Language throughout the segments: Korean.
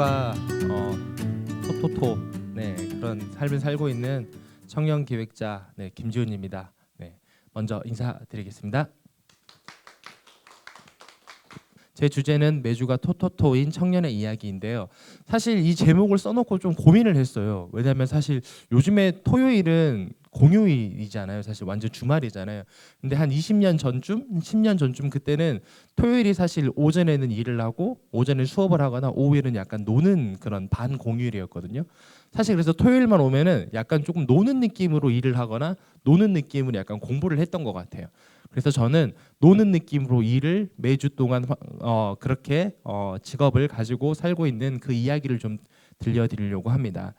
매주가 어, 토토토 네, 그런 삶을 살고 있는 청년 기획자 네, 김지훈입니다. 네, 먼저 인사드리겠습니다. 제 주제는 매주가 토토토인 청년의 이야기인데요. 사실 이 제목을 써놓고 좀 고민을 했어요. 왜냐하면 사실 요즘에 토요일은 공휴일이잖아요. 사실 완전 주말이잖아요. 근데 한 20년 전쯤, 10년 전쯤 그때는 토요일이 사실 오전에는 일을 하고 오전에 수업을 하거나 오후에는 약간 노는 그런 반 공휴일이었거든요. 사실 그래서 토요일만 오면은 약간 조금 노는 느낌으로 일을 하거나 노는 느낌으로 약간 공부를 했던 것 같아요. 그래서 저는 노는 느낌으로 일을 매주 동안 화- 어, 그렇게 어, 직업을 가지고 살고 있는 그 이야기를 좀 들려드리려고 합니다.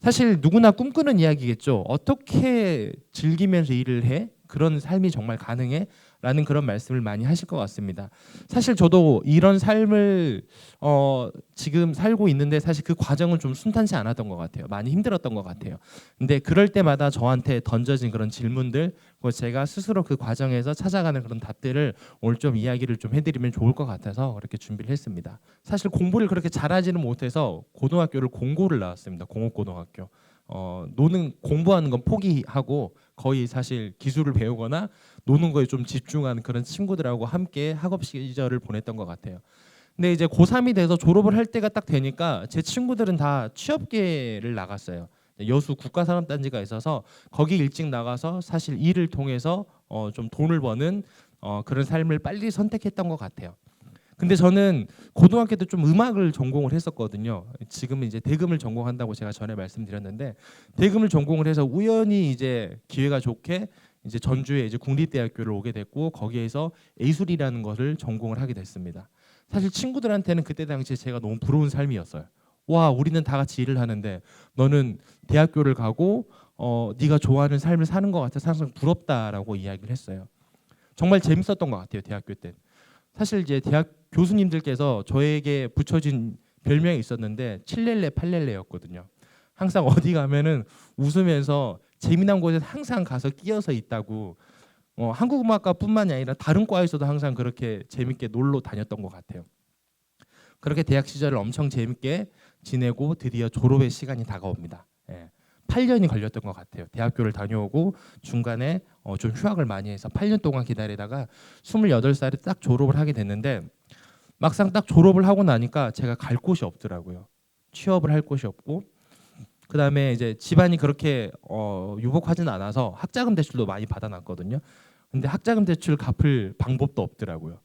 사실 누구나 꿈꾸는 이야기겠죠. 어떻게 즐기면서 일을 해? 그런 삶이 정말 가능해? 라는 그런 말씀을 많이 하실 것 같습니다. 사실 저도 이런 삶을 어, 지금 살고 있는데 사실 그 과정은 좀 순탄치 않았던 것 같아요. 많이 힘들었던 것 같아요. 근데 그럴 때마다 저한테 던져진 그런 질문들, 그리고 제가 스스로 그 과정에서 찾아가는 그런 답들을 오늘 좀 이야기를 좀 해드리면 좋을 것 같아서 그렇게 준비를 했습니다. 사실 공부를 그렇게 잘하지는 못해서 고등학교를 공고를 나왔습니다. 공업고등학교. 어, 노는 공부하는 건 포기하고 거의 사실 기술을 배우거나 노는 거에 좀 집중하는 그런 친구들하고 함께 학업 시절을 보냈던 것 같아요. 근데 이제 고3이 돼서 졸업을 할 때가 딱 되니까 제 친구들은 다 취업계를 나갔어요. 여수 국가산업단지가 있어서 거기 일찍 나가서 사실 일을 통해서 어, 좀 돈을 버는 어, 그런 삶을 빨리 선택했던 것 같아요. 근데 저는 고등학교 때 좀 음악을 전공을 했었거든요. 지금은 이제 대금을 전공한다고 제가 전에 말씀드렸는데 대금을 전공을 해서 우연히 이제 기회가 좋게 이제 전주에 이제 국립대학교를 오게 됐고 거기에서 예술이라는 것을 전공을 하게 됐습니다. 사실 친구들한테는 그때 당시에 제가 너무 부러운 삶이었어요. 와, 우리는 다 같이 일을 하는데 너는 대학교를 가고 어, 네가 좋아하는 삶을 사는 것 같아서 항상 부럽다라고 이야기를 했어요. 정말 재밌었던 것 같아요 대학교 때. 사실 이제 대학 교수님들께서 저에게 붙여진 별명이 있었는데 칠렐레 팔렐레였거든요. 항상 어디 가면은 웃으면서 재미난 곳에 항상 가서 끼어서 있다고. 어, 한국음악과뿐만이 아니라 다른 과에서도 항상 그렇게 재밌게 놀러 다녔던 것 같아요. 그렇게 대학 시절을 엄청 재밌게 지내고 드디어 졸업의 시간이 다가옵니다. 예. 8년이 걸렸던 것 같아요. 대학교를 다녀오고 중간에 어, 좀 휴학을 많이 해서 8년 동안 기다리다가 28살에 딱 졸업을 하게 됐는데 막상 딱 졸업을 하고 나니까 제가 갈 곳이 없더라고요. 취업을 할 곳이 없고 그다음에 이제 집안이 그렇게 어, 유복하지는 않아서 학자금 대출도 많이 받아놨거든요. 근데 학자금 대출 갚을 방법도 없더라고요.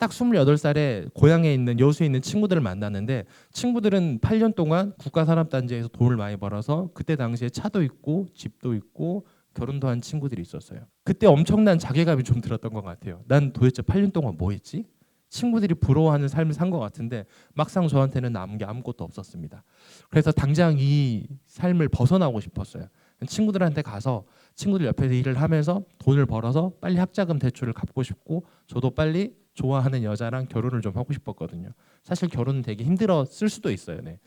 딱 28살에 고향에 있는 여수에 있는 친구들을 만났는데 친구들은 8년 동안 국가산업단지에서 돈을 많이 벌어서 그때 당시에 차도 있고 집도 있고 결혼도 한 친구들이 있었어요. 그때 엄청난 자괴감이 좀 들었던 것 같아요. 난 도대체 8년 동안 뭐 했지? 친구들이 부러워하는 삶을 산 것 같은데 막상 저한테는 남은 게 아무것도 없었습니다. 그래서 당장 이 삶을 벗어나고 싶었어요. 친구들한테 가서 친구들 옆에서 일을 하면서 돈을 벌어서 빨리 학자금 대출을 갚고 싶고 저도 빨리 좋아하는 여자랑 결혼을 좀 하고 싶었거든요. 사실 결혼은 되게 힘들었을 수도 있어요. 네.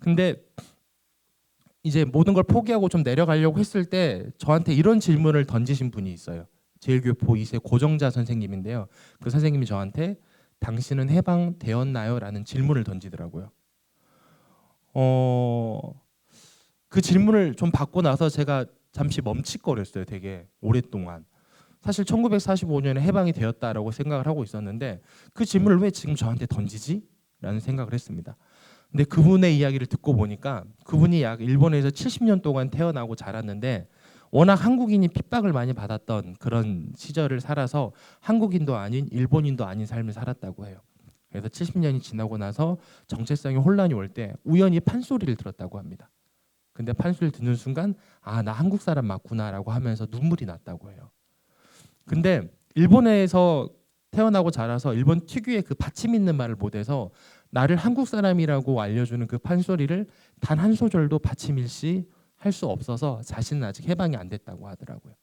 근데 이제 모든 걸 포기하고 좀 내려가려고 했을 때 저한테 이런 질문을 던지신 분이 있어요. 제일교포 2세 고정자 선생님인데요. 그 선생님이 저한테 당신은 해방되었나요? 라는 질문을 던지더라고요. 어, 그 질문을 좀 받고 나서 제가 잠시 멈칫거렸어요. 되게 오랫동안. 사실 1945년에 해방이 되었다라고 생각을 하고 있었는데 그 질문을 왜 지금 저한테 던지지? 라는 생각을 했습니다. 근데 그분의 이야기를 듣고 보니까 그분이 약 일본에서 70년 동안 태어나고 자랐는데 워낙 한국인이 핍박을 많이 받았던 그런 시절을 살아서 한국인도 아닌 일본인도 아닌 삶을 살았다고 해요. 그래서 70년이 지나고 나서 정체성의 혼란이 올 때 우연히 판소리를 들었다고 합니다. 근데 판소리를 듣는 순간 아 나 한국 사람 맞구나라고 하면서 눈물이 났다고 해요. 근데 일본에서 태어나고 자라서 일본 특유의 그 받침 있는 말을 못해서 나를 한국 사람이라고 알려주는 그 판소리를 단 한 소절도 받침일시 할 수 없어서 자신은 아직 해방이 안 됐다고 하더라고요.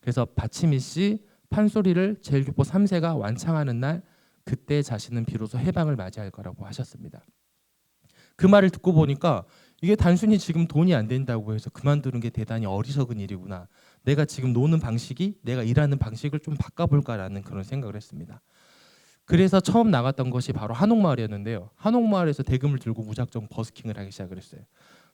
그래서 받침일시 판소리를 제일교포 3세가 완창하는 날 그때 자신은 비로소 해방을 맞이할 거라고 하셨습니다. 그 말을 듣고 보니까 이게 단순히 지금 돈이 안 된다고 해서 그만두는 게 대단히 어리석은 일이구나. 내가 지금 노는 방식이 내가 일하는 방식을 좀 바꿔볼까라는 그런 생각을 했습니다. 그래서 처음 나갔던 것이 바로 한옥마을이었는데요. 한옥마을에서 대금을 들고 무작정 버스킹을 하기 시작을 했어요.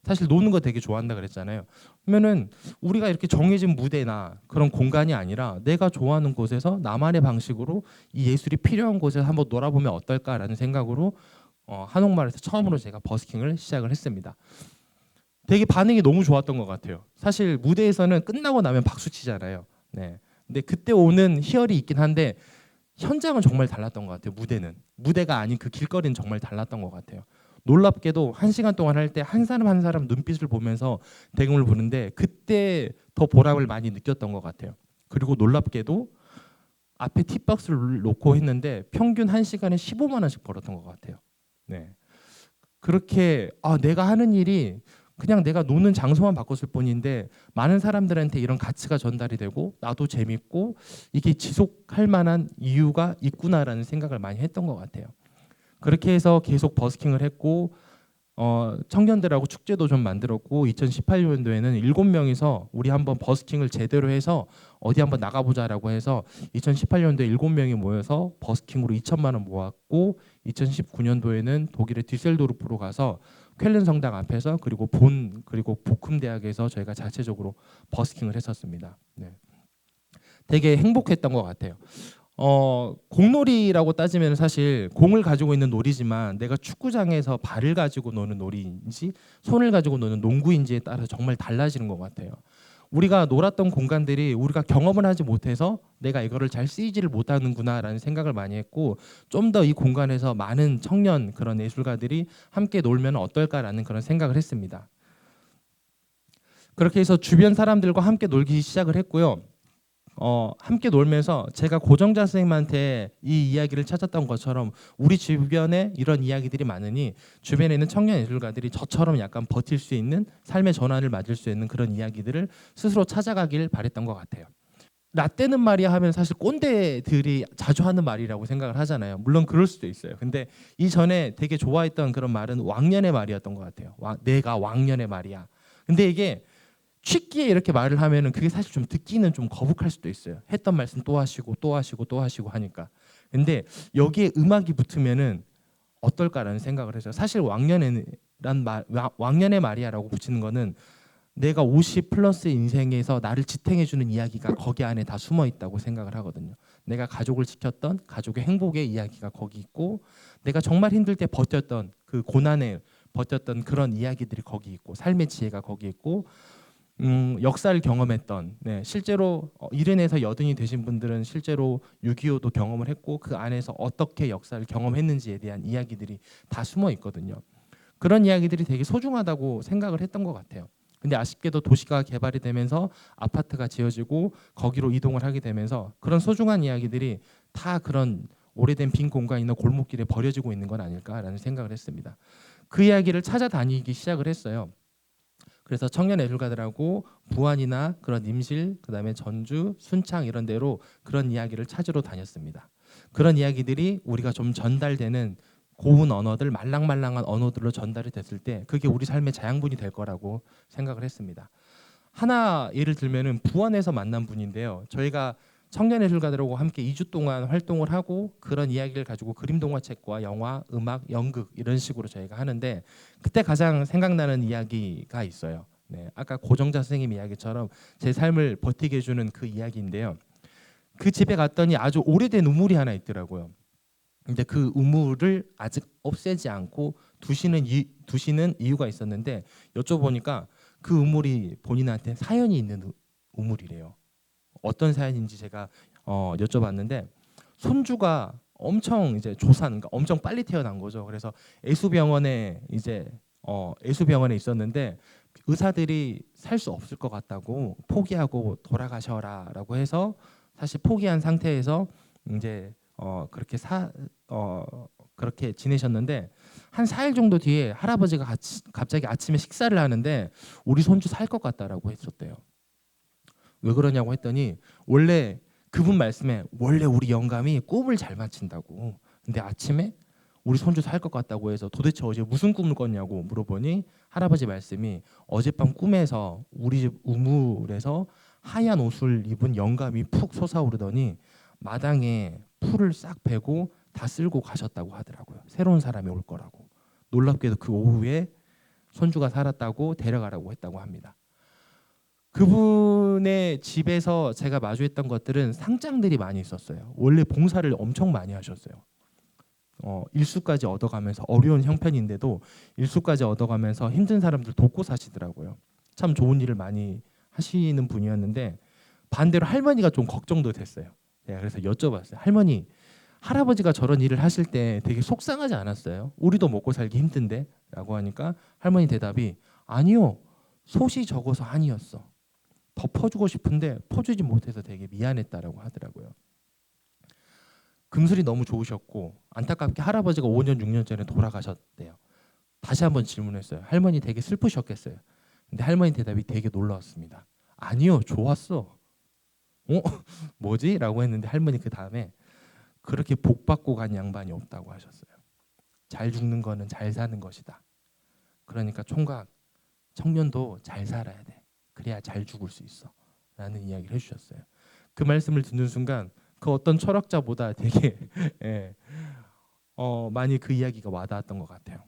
사실 노는 거 되게 좋아한다 그랬잖아요. 그러면은 우리가 이렇게 정해진 무대나 그런 공간이 아니라 내가 좋아하는 곳에서 나만의 방식으로 이 예술이 필요한 곳에서 한번 놀아보면 어떨까라는 생각으로 어, 한옥마을에서 처음으로 제가 버스킹을 시작을 했습니다. 되게 반응이 너무 좋았던 것 같아요. 사실 무대에서는 끝나고 나면 박수 치잖아요. 네. 근데 그때 오는 희열이 있긴 한데 현장은 정말 달랐던 것 같아요. 무대는 무대가 아닌 그 길거리는 정말 달랐던 것 같아요. 놀랍게도 한 시간 동안 할 때 한 사람 한 사람 눈빛을 보면서 대금을 부는데 그때 더 보람을 많이 느꼈던 것 같아요. 그리고 놀랍게도 앞에 팁박스를 놓고 했는데 평균 한 시간에 15만 원씩 벌었던 것 같아요. 네. 그렇게 아 내가 하는 일이 그냥 내가 노는 장소만 바꿨을 뿐인데 많은 사람들한테 이런 가치가 전달이 되고 나도 재밌고 이게 지속할 만한 이유가 있구나라는 생각을 많이 했던 것 같아요. 그렇게 해서 계속 버스킹을 했고 어, 청년들하고 축제도 좀 만들었고 2018년도에는 일곱 명이서 우리 한번 버스킹을 제대로 해서 어디 한번 나가보자라고 해서 2018년도에 일곱 명이 모여서 버스킹으로 2천만 원 모았고 2019년도에는 독일의 디셀도르프로 가서 쾰른 성당 앞에서 그리고 본 그리고 보쿰 대학에서 저희가 자체적으로 버스킹을 했었습니다. 네. 되게 행복했던 것 같아요. 어, 공놀이라고 따지면 사실 공을 가지고 있는 놀이지만 내가 축구장에서 발을 가지고 노는 놀이인지 손을 가지고 노는 농구인지에 따라서 정말 달라지는 것 같아요. 우리가 놀았던 공간들이 우리가 경험을 하지 못해서 내가 이거를 잘 쓰이지를 못하는구나라는 생각을 많이 했고 좀 더 이 공간에서 많은 청년 그런 예술가들이 함께 놀면 어떨까라는 그런 생각을 했습니다. 그렇게 해서 주변 사람들과 함께 놀기 시작을 했고요. 어, 함께 놀면서 제가 고정자 선생님한테 이 이야기를 찾았던 것처럼 우리 주변에 이런 이야기들이 많으니 주변에 있는 청년 예술가들이 저처럼 약간 버틸 수 있는 삶의 전환을 맞을 수 있는 그런 이야기들을 스스로 찾아가길 바랬던 것 같아요. 라떼는 말이야 하면 사실 꼰대들이 자주 하는 말이라고 생각을 하잖아요. 물론 그럴 수도 있어요. 근데 이전에 되게 좋아했던 그런 말은 왕년의 말이었던 것 같아요. 와, 내가 왕년의 말이야. 근데 이게 쉽게 이렇게 말을 하면은 그게 사실 좀 듣기는 좀 거북할 수도 있어요. 했던 말씀 또 하시고 또 하시고 또 하시고 하니까. 근데 여기에 음악이 붙으면은 어떨까라는 생각을 해서 사실 왕년에란 말 왕년의 말이야라고 붙이는 거는 내가 50 플러스 인생에서 나를 지탱해 주는 이야기가 거기 안에 다 숨어 있다고 생각을 하거든요. 내가 가족을 지켰던 가족의 행복의 이야기가 거기 있고 내가 정말 힘들 때 버텼던 그 고난에 버텼던 그런 이야기들이 거기 있고 삶의 지혜가 거기 있고 음, 역사를 경험했던 네, 실제로 어, 일흔에서 여든이 되신 분들은 실제로 6.25도 경험을 했고 그 안에서 어떻게 역사를 경험했는지에 대한 이야기들이 다 숨어 있거든요. 그런 이야기들이 되게 소중하다고 생각을 했던 것 같아요. 근데 아쉽게도 도시가 개발이 되면서 아파트가 지어지고 거기로 이동을 하게 되면서 그런 소중한 이야기들이 다 그런 오래된 빈 공간이나 골목길에 버려지고 있는 건 아닐까라는 생각을 했습니다. 그 이야기를 찾아다니기 시작을 했어요. 그래서 청년 예술가들하고 부안이나 그런 임실, 그다음에 전주, 순창 이런 데로 그런 이야기를 찾으러 다녔습니다. 그런 이야기들이 우리가 좀 전달되는 고운 언어들, 말랑말랑한 언어들로 전달이 됐을 때 그게 우리 삶의 자양분이 될 거라고 생각을 했습니다. 하나 예를 들면은 부안에서 만난 분인데요. 저희가 청년 예술가들하고 함께 2주 동안 활동을 하고 그런 이야기를 가지고 그림 동화책과 영화, 음악, 연극 이런 식으로 저희가 하는데 그때 가장 생각나는 이야기가 있어요. 네, 아까 고정자 선생님 이야기처럼 제 삶을 버티게 해주는 그 이야기인데요. 그 집에 갔더니 아주 오래된 우물이 하나 있더라고요. 근데 그 우물을 아직 없애지 않고 두시는 이, 두시는 이유가 있었는데 여쭤보니까 그 우물이 본인한테 사연이 있는 우물이래요. 어떤 사연인지 제가 어, 여쭤봤는데 손주가 엄청 이제 조산, 그러니까 엄청 빨리 태어난 거죠. 그래서 애수병원에 이제 어, 애수병원에 있었는데 의사들이 살 수 없을 것 같다고 포기하고 돌아가셔라라고 해서 사실 포기한 상태에서 이제 어, 그렇게 사 어, 그렇게 지내셨는데 한 4일 정도 뒤에 할아버지가 같이, 갑자기 아침에 식사를 하는데 우리 손주 살 것 같다라고 했었대요. 왜 그러냐고 했더니 원래 그분 말씀에 원래 우리 영감이 꿈을 잘 맞춘다고. 근데 아침에 우리 손주 살 것 같다고 해서 도대체 어제 무슨 꿈을 꿨냐고 물어보니 할아버지 말씀이 어젯밤 꿈에서 우리 집 우물에서 하얀 옷을 입은 영감이 푹 솟아오르더니 마당에 풀을 싹 베고 다 쓸고 가셨다고 하더라고요. 새로운 사람이 올 거라고. 놀랍게도 그 오후에 손주가 살았다고 데려가라고 했다고 합니다. 그분의 집에서 제가 마주했던 것들은 상장들이 많이 있었어요. 원래 봉사를 엄청 많이 하셨어요. 어, 일수까지 얻어가면서 어려운 형편인데도 일수까지 얻어가면서 힘든 사람들 돕고 사시더라고요. 참 좋은 일을 많이 하시는 분이었는데 반대로 할머니가 좀 걱정도 됐어요. 네, 그래서 여쭤봤어요. 할머니, 할아버지가 저런 일을 하실 때 되게 속상하지 않았어요? 우리도 먹고 살기 힘든데 라고 하니까 할머니 대답이 아니요. 솥이 적어서 아니었어. 더 퍼주고 싶은데 퍼주지 못해서 되게 미안했다라고 하더라고요. 금술이 너무 좋으셨고 안타깝게 할아버지가 5년 6년 전에 돌아가셨대요. 다시 한번 질문했어요. 할머니 되게 슬프셨겠어요. 근데 할머니 대답이 되게 놀라웠습니다. 아니요, 좋았어. 어? 뭐지? 라고 했는데 할머니 그 다음에 그렇게 복 받고 간 양반이 없다고 하셨어요. 잘 죽는 거는 잘 사는 것이다. 그러니까 총각 청년도 잘 살아야 돼. 그래야 잘 죽을 수 있어. 라는 이야기를 해주셨어요. 그 말씀을 듣는 순간 그 어떤 철학자보다 되게 예, 어, 많이 그 이야기가 와닿았던 것 같아요.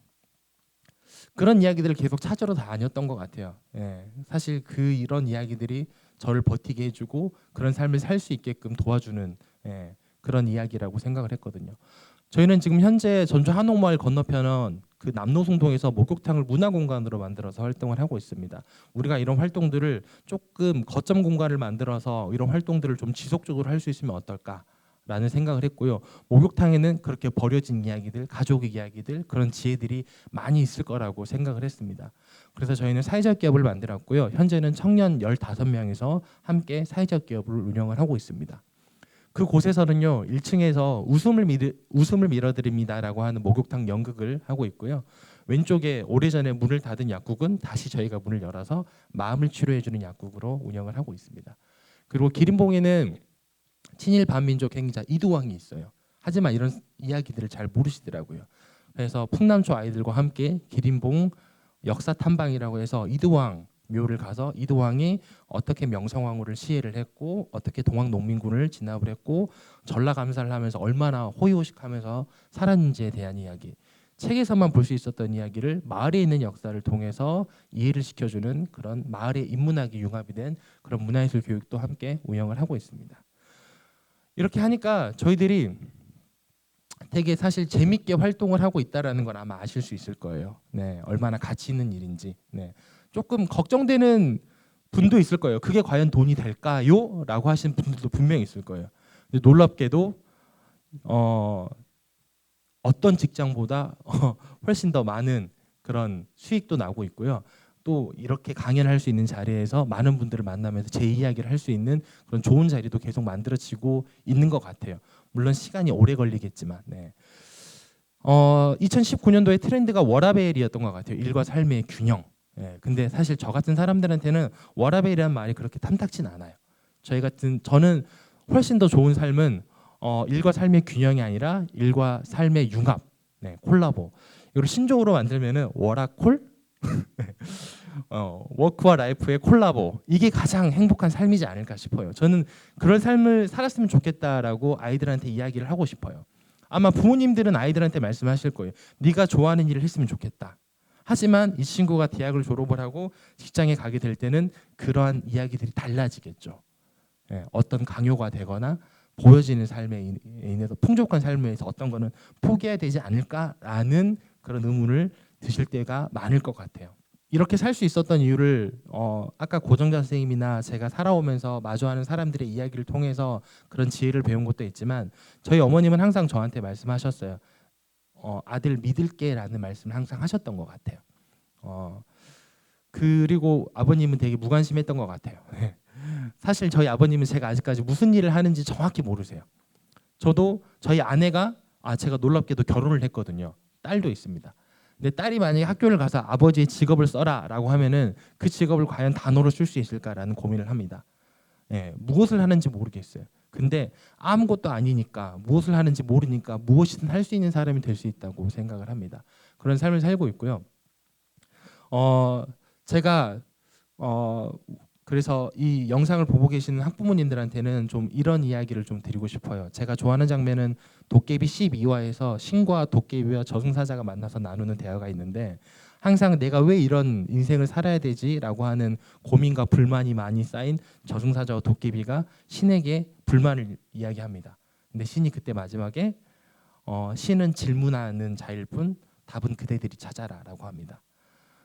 그런 이야기들을 계속 찾으러 다녔던 것 같아요. 예, 사실 그 이런 이야기들이 저를 버티게 해주고 그런 삶을 살 수 있게끔 도와주는 예, 그런 이야기라고 생각을 했거든요. 저희는 지금 현재 전주 한옥마을 건너편은 그 남노송동에서 목욕탕을 문화공간으로 만들어서 활동을 하고 있습니다. 우리가 이런 활동들을 조금 거점 공간을 만들어서 이런 활동들을 좀 지속적으로 할 수 있으면 어떨까 라는 생각을 했고요. 목욕탕에는 그렇게 버려진 이야기들, 가족 이야기들 그런 지혜들이 많이 있을 거라고 생각을 했습니다. 그래서 저희는 사회적 기업을 만들었고요. 현재는 청년 15명에서 함께 사회적 기업을 운영을 하고 있습니다. 그 곳에서는요 1층에서 웃음을 밀 웃음을 밀어드립니다라고 하는 목욕탕 연극을 하고 있고요 왼쪽에 오래전에 문을 닫은 약국은 다시 저희가 문을 열어서 마음을 치료해주는 약국으로 운영을 하고 있습니다. 그리고 기린봉에는 친일 반민족 행자 이두왕이 있어요. 하지만 이런 이야기들을 잘 모르시더라고요. 그래서 풍남초 아이들과 함께 기린봉 역사 탐방이라고 해서 이두왕 묘를 가서 이두왕이 어떻게 명성황후를 시해를 했고 어떻게 동학 농민군을 진압을 했고 전라감사를 하면서 얼마나 호의호식하면서 살았는지에 대한 이야기 책에서만 볼 수 있었던 이야기를 마을에 있는 역사를 통해서 이해를 시켜주는 그런 마을의 인문학이 융합이 된 그런 문화예술 교육도 함께 운영을 하고 있습니다. 이렇게 하니까 저희들이 되게 사실 재밌게 활동을 하고 있다라는 걸 아마 아실 수 있을 거예요. 네, 얼마나 가치 있는 일인지. 네. 조금 걱정되는 분도 있을 거예요. 그게 과연 돈이 될까요? 라고 하시는 분들도 분명히 있을 거예요. 근데 놀랍게도 어, 어떤 직장보다 어, 훨씬 더 많은 그런 수익도 나고 있고요. 또 이렇게 강연을 할 수 있는 자리에서 많은 분들을 만나면서 제 이야기를 할 수 있는 그런 좋은 자리도 계속 만들어지고 있는 것 같아요. 물론 시간이 오래 걸리겠지만. 네. 어, 2019년도에 트렌드가 워라벨이었던 것 같아요. 일과 삶의 균형. 예, 근데 사실 저 같은 사람들한테는 워라벨이라는 말이 그렇게 탐탁진 않아요. 저희 같은 저는 훨씬 더 좋은 삶은 어, 일과 삶의 균형이 아니라 일과 삶의 융합, 네, 콜라보. 이걸 신조어로 만들면은 워라콜, 어, 워크와 라이프의 콜라보. 이게 가장 행복한 삶이지 않을까 싶어요. 저는 그런 삶을 살았으면 좋겠다라고 아이들한테 이야기를 하고 싶어요. 아마 부모님들은 아이들한테 말씀하실 거예요. 네가 좋아하는 일을 했으면 좋겠다. 하지만 이 친구가 대학을 졸업을 하고 직장에 가게 될 때는 그러한 이야기들이 달라지겠죠. 예, 어떤 강요가 되거나 보여지는 삶에 인해서 풍족한 삶에서 어떤 거는 포기해야 되지 않을까라는 그런 의문을 드실 때가 많을 것 같아요. 이렇게 살 수 있었던 이유를 어, 아까 고정자 선생님이나 제가 살아오면서 마주하는 사람들의 이야기를 통해서 그런 지혜를 배운 것도 있지만 저희 어머님은 항상 저한테 말씀하셨어요. 어, 아들 믿을게라는 말씀을 항상 하셨던 것 같아요. 어, 그리고 아버님은 되게 무관심했던 것 같아요. 사실 저희 아버님은 제가 아직까지 무슨 일을 하는지 정확히 모르세요. 저도 저희 아내가 아 제가 놀랍게도 결혼을 했거든요. 딸도 있습니다. 근데 딸이 만약에 학교를 가서 아버지의 직업을 써라라고 하면은 그 직업을 과연 단어로 쓸 수 있을까라는 고민을 합니다. 예, 무엇을 하는지 모르겠어요. 근데 아무것도 아니니까 무엇을 하는지 모르니까 무엇이든 할 수 있는 사람이 될 수 있다고 생각을 합니다. 그런 삶을 살고 있고요. 어 제가 어 그래서 이 영상을 보고 계시는 학부모님들한테는 좀 이런 이야기를 좀 드리고 싶어요. 제가 좋아하는 장면은 도깨비 12화에서 신과 도깨비와 저승사자가 만나서 나누는 대화가 있는데 항상 내가 왜 이런 인생을 살아야 되지라고 하는 고민과 불만이 많이 쌓인 저승사자와 도깨비가 신에게 불만을 이야기합니다. 근데 신이 그때 마지막에 어, 신은 질문하는 자일 뿐 답은 그대들이 찾아라라고 합니다.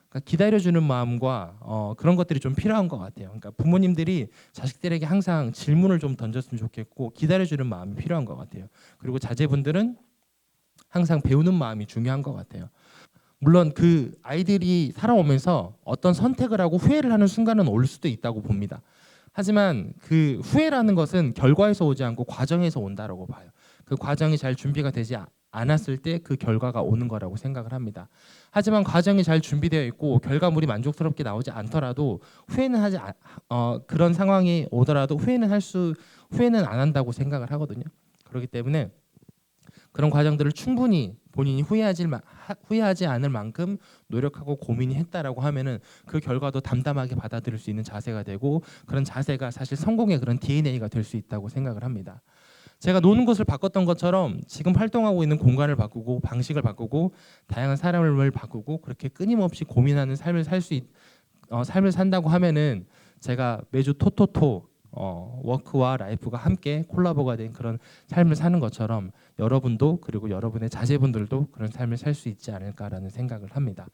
그러니까 기다려주는 마음과 어, 그런 것들이 좀 필요한 것 같아요. 그러니까 부모님들이 자식들에게 항상 질문을 좀 던졌으면 좋겠고 기다려주는 마음이 필요한 것 같아요. 그리고 자제분들은 항상 배우는 마음이 중요한 것 같아요. 물론 그 아이들이 살아오면서 어떤 선택을 하고 후회를 하는 순간은 올 수도 있다고 봅니다. 하지만 그 후회라는 것은 결과에서 오지 않고 과정에서 온다라고 봐요. 그 과정이 잘 준비가 되지 아- 않았을 때 그 결과가 오는 거라고 생각을 합니다. 하지만 과정이 잘 준비되어 있고 결과물이 만족스럽게 나오지 않더라도 후회는 하지 않- 어, 그런 상황이 오더라도 후회는 할 수 후회는 안 한다고 생각을 하거든요. 그렇기 때문에 그런 과정들을 충분히 본인이 후회하지 후회하지 않을 만큼 노력하고 고민이 했다라고 하면은 그 결과도 담담하게 받아들일 수 있는 자세가 되고 그런 자세가 사실 성공의 그런 DNA가 될 수 있다고 생각을 합니다. 제가 노는 곳을 바꿨던 것처럼 지금 활동하고 있는 공간을 바꾸고 방식을 바꾸고 다양한 사람을 바꾸고 그렇게 끊임없이 고민하는 삶을 살 수 있, 어, 삶을 산다고 하면은 제가 매주 토토토 어, 워크와 라이프가 함께 콜라보가 된 그런 삶을 사는 것처럼 여러분도 그리고 여러분의 자제분들도 그런 삶을 살 수 있지 않을까라는 생각을 합니다.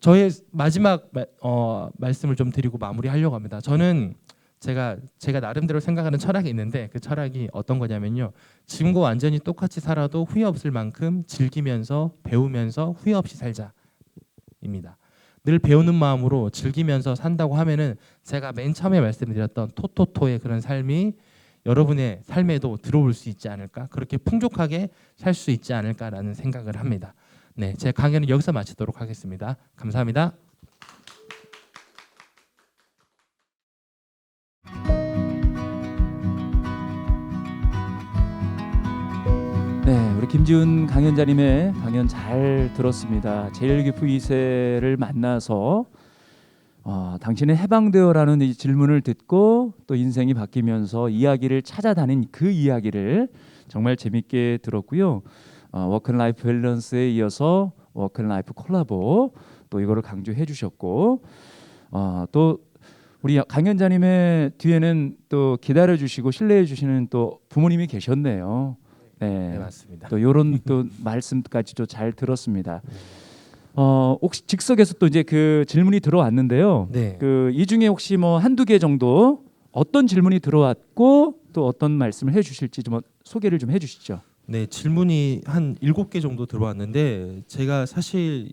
저의 마지막 마- 어, 말씀을 좀 드리고 마무리하려고 합니다. 저는 제가 제가 나름대로 생각하는 철학이 있는데 그 철학이 어떤 거냐면요. 지금과 완전히 똑같이 살아도 후회 없을 만큼 즐기면서 배우면서 후회 없이 살자입니다. 늘 배우는 마음으로 즐기면서 산다고 하면은 제가 맨 처음에 말씀드렸던 토토토의 그런 삶이 여러분의 삶에도 들어올 수 있지 않을까 그렇게 풍족하게 살 수 있지 않을까라는 생각을 합니다. 네, 제 강연은 여기서 마치도록 하겠습니다. 감사합니다. 김지훈 강연자님의 강연 잘 들었습니다. 제일 깊은 이세를 만나서 어, 당신은 해방되어라는 이 질문을 듣고 또 인생이 바뀌면서 이야기를 찾아다닌 그 이야기를 정말 재밌게 들었고요. 어, 워크라이프 밸런스에 이어서 워크라이프 콜라보 또 이거를 강조해 주셨고 어, 또 우리 강연자님의 뒤에는 또 기다려 주시고 신뢰해 주시는 또 부모님이 계셨네요. 네, 네, 맞습니다. 또 이런 또 말씀까지도 잘 들었습니다. 어 혹시 즉석에서 또 이제 그 질문이 들어왔는데요. 네. 그이 중에 혹시 뭐 한두 개 정도 어떤 질문이 들어왔고 또 어떤 말씀을 해주실지 좀 소개를 좀 해주시죠. 네, 질문이 한 일곱 개 정도 들어왔는데 제가 사실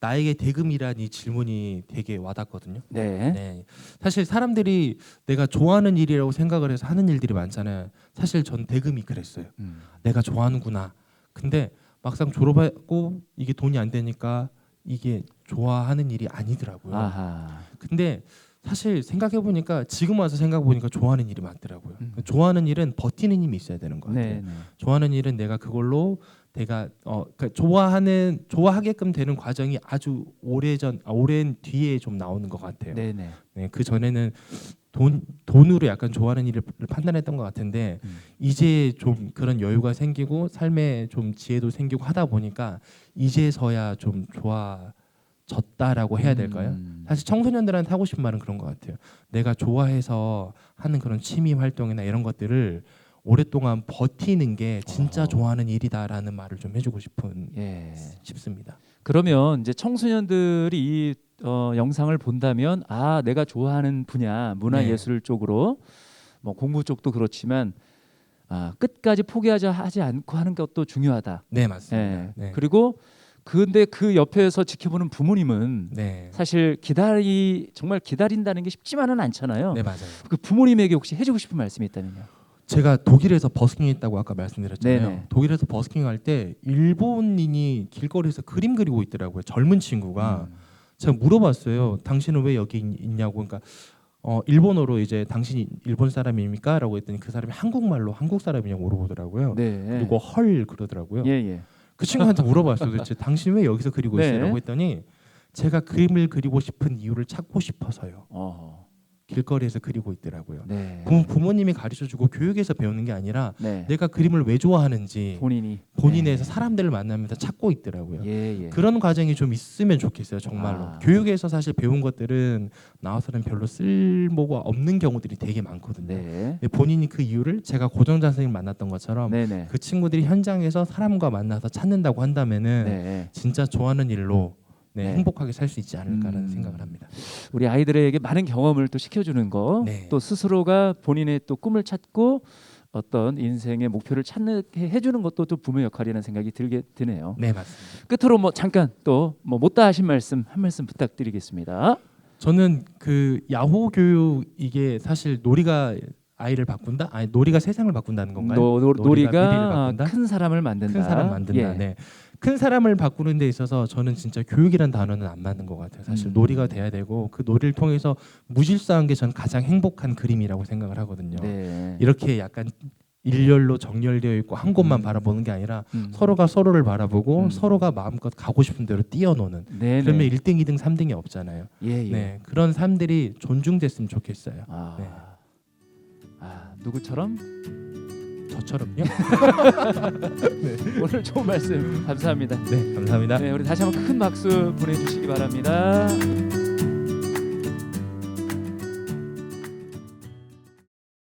나에게 대금이란 이 질문이 되게 와닿거든요. 네. 네. 사실 사람들이 내가 좋아하는 일이라고 생각을 해서 하는 일들이 많잖아요. 사실 전 대금이 그랬어요. 음. 내가 좋아하는구나. 근데 막상 졸업하고 이게 돈이 안 되니까 이게 좋아하는 일이 아니더라고요. 아하. 근데 사실 생각해 보니까 지금 와서 생각해 보니까 좋아하는 일이 맞더라고요. 음. 좋아하는 일은 버티는 힘이 있어야 되는 것 같아요. 네. 네. 좋아하는 일은 내가 그걸로 내가 어 그러니까 좋아하는 좋아하게끔 되는 과정이 아주 오래전 아, 오랜 뒤에 좀 나오는 것 같아요. 네. 네. 네, 그 전에는 돈 돈으로 약간 좋아하는 일을 판단했던 것 같은데 음. 이제 좀 그런 여유가 생기고 삶에 좀 지혜도 생기고 하다 보니까 이제서야 좀 좋아졌다라고 해야 될까요? 음. 사실 청소년들한테 하고 싶은 말은 그런 것 같아요. 내가 좋아해서 하는 그런 취미 활동이나 이런 것들을 오랫동안 버티는 게 진짜 어. 좋아하는 일이다라는 말을 좀 해주고 싶은 예. 싶습니다. 그러면 이제 청소년들이 이 어, 영상을 본다면 아 내가 좋아하는 분야 문화 네. 예술 쪽으로 뭐 공부 쪽도 그렇지만 아 끝까지 포기하지 하지 않고 하는 것도 중요하다. 네 맞습니다. 예. 네. 그리고 근데 그 옆에서 지켜보는 부모님은 네. 사실 기다리 정말 기다린다는 게 쉽지만은 않잖아요. 네 맞아요. 그 부모님에게 혹시 해주고 싶은 말씀이 있다면요. 제가 독일에서 버스킹했다고 아까 말씀드렸잖아요. 네네. 독일에서 버스킹할 때 일본인이 길거리에서 그림 그리고 있더라고요. 젊은 친구가 음. 제가 물어봤어요. 당신은 왜 여기 있- 있냐고. 그러니까 어, 일본어로 이제 당신이 일본 사람입니까?라고 했더니 그 사람이 한국말로 한국 사람이냐고 물어보더라고요. 네. 그리고 헐 그러더라고요. 예 예. 그 친구한테 물어봤어요. 도대체 당신 왜 여기서 그리고 네. 있어요?라고 했더니 제가 그림을 그리고 싶은 이유를 찾고 싶어서요. 어. 길거리에서 그리고 있더라고요. 네. 부, 부모님이 가르쳐주고 교육에서 배우는 게 아니라 네. 내가 그림을 왜 좋아하는지 본인이 본인에서 사람들을 만나면서 찾고 있더라고요. 예, 예. 그런 과정이 좀 있으면 좋겠어요, 정말로. 아. 교육에서 사실 배운 것들은 나와서는 별로 쓸모가 없는 경우들이 되게 많거든요. 네. 근데 본인이 그 이유를 제가 고정자 선생님 만났던 것처럼 네, 네. 그 친구들이 현장에서 사람과 만나서 찾는다고 한다면은 네. 진짜 좋아하는 일로 네, 네. 행복하게 살 수 있지 않을까라는 음. 생각을 합니다. 우리 아이들에게 많은 경험을 또 시켜주는 거, 네. 또 스스로가 본인의 또 꿈을 찾고 어떤 인생의 목표를 찾는 해주는 것도 또 부모 역할이라는 생각이 들게 드네요. 네 맞습니다. 끝으로 뭐 잠깐 또 뭐 못다 하신 말씀 한 말씀 부탁드리겠습니다. 저는 그 야호 교육 이게 사실 놀이가 아이를 바꾼다? 아니 놀이가 세상을 바꾼다는 건가요? 노, 노, 놀이가 놀이가 바꾼다? 큰 사람을 만든다. 큰 사람 만든다. 예. 네. 큰 사람을 바꾸는 데 있어서 저는 진짜 교육이란 단어는 안 맞는 것 같아요. 사실 음. 놀이가 돼야 되고 그 놀이를 통해서 무질서한 게 저는 가장 행복한 그림이라고 생각을 하거든요. 네. 이렇게 약간 일렬로 정렬되어 있고 한 곳만 음. 바라보는 게 아니라 음. 서로가 서로를 바라보고 음. 서로가 마음껏 가고 싶은 대로 뛰어노는 네, 그러면 네. 1등, 2등, 3등이 없잖아요. 예, 예. 네. 그런 삶들이 존중됐으면 좋겠어요. 아, 네. 아 누구처럼 저처럼요? 오늘 좋은 말씀 감사합니다. 네, 감사합니다. 네, 우리 다시 한번 큰 박수 보내주시기 바랍니다.